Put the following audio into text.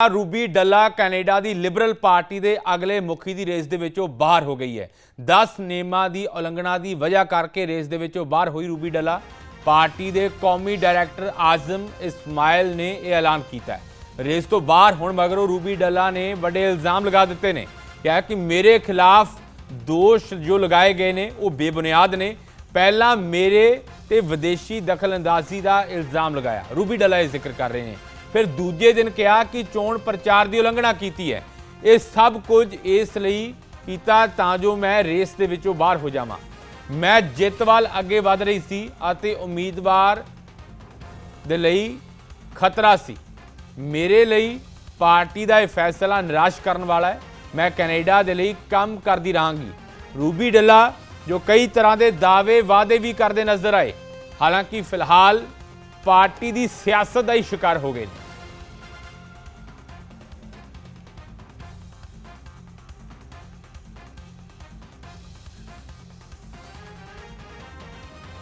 Ruby Dhalla Canada ਦੀ Liberal party ਦੇ ਅਗਲੇ ਮੁਖੀ ਦੀ ਰੇਸ ਦੇ ਵਿੱਚੋਂ ਬਾਹਰ ਹੋ ਗਈ ਹੈ। 10 ਨਿਯਮਾਂ ਦੀ ਉਲੰਘਣਾ ਦੀ ਵਜ੍ਹਾ ਕਰਕੇ ਰੇਸ ਦੇ ਵਿੱਚੋਂ ਬਾਹਰ ਹੋਈ ਰੂਬੀ ਡੱਲਾ। ਪਾਰਟੀ ਦੇ ਕੌਮੀ ਡਾਇਰੈਕਟਰ ਆਜ਼ਮ ਇਸਮਾਇਲ ਨੇ ਇਹ ਐਲਾਨ ਕੀਤਾ ਹੈ। ਰੇਸ ਤੋਂ ਬਾਹਰ ਹੋਣ ਮਗਰੋਂ ਰੂਬੀ ਡੱਲਾ ਨੇ ਵੱਡੇ ਇਲਜ਼ਾਮ ਲਗਾ ਦਿੱਤੇ ਨੇ। ਕਿਹਾ ਕਿ ਮੇਰੇ ਖਿਲਾਫ ਦੋਸ਼ ਜੋ ਲਗਾਏ ਗਏ ਨੇ, ਉਹ ਬੇਬੁਨਿਆਦ ਨੇ। ਪਹਿਲਾਂ ਮੇਰੇ ਤੇ ਵਿਦੇਸ਼ੀ ਦਖਲਅੰਦਾਜ਼ੀ ਦਾ ਇਲਜ਼ਾਮ ਲਗਾਇਆ। ਰੂਬੀ ਡੱਲਾ ਇਹ ਜ਼ਿਕਰ ਕਰ ਰਹੇ ਨੇ। ਫਿਰ ਦੂਜੇ ਦਿਨ ਕਿਹਾ ਕਿ ਚੋਣ ਪ੍ਰਚਾਰ ਦੀ ਉਲੰਘਣਾ ਕੀਤੀ ਹੈ। ਇਹ ਸਭ ਕੁਝ ਇਸ ਲਈ ਕੀਤਾ ਤਾਂ ਜੋ ਮੈਂ ਰੇਸ ਦੇ ਵਿੱਚੋਂ ਬਾਹਰ ਹੋ ਜਾਵਾਂ। ਮੈਂ ਜਿੱਤ ਵੱਲ ਅੱਗੇ ਵਧ ਰਹੀ ਸੀ ਅਤੇ ਉਮੀਦਵਾਰ ਦੇ ਲਈ ਖਤਰਾ ਸੀ। ਮੇਰੇ ਲਈ ਪਾਰਟੀ ਦਾ ਇਹ ਫੈਸਲਾ ਨਿਰਾਸ਼ ਕਰਨ ਵਾਲਾ ਹੈ। ਮੈਂ ਕੈਨੇਡਾ ਦੇ ਲਈ ਕੰਮ ਕਰਦੀ ਰਹਾਂਗੀ। ਰੂਬੀ ਡੱਲਾ, ਜੋ ਕਈ ਤਰ੍ਹਾਂ ਦੇ ਦਾਅਵੇ ਵਾਅਦੇ ਵੀ ਕਰਦੇ ਨਜ਼ਰ ਆਏ, ਹਾਲਾਂਕਿ ਫਿਲਹਾਲ ਪਾਰਟੀ ਦੀ ਸਿਆਸਤ ਦਾ ਹੀ ਸ਼ਿਕਾਰ ਹੋ ਗਏ ਨੇ।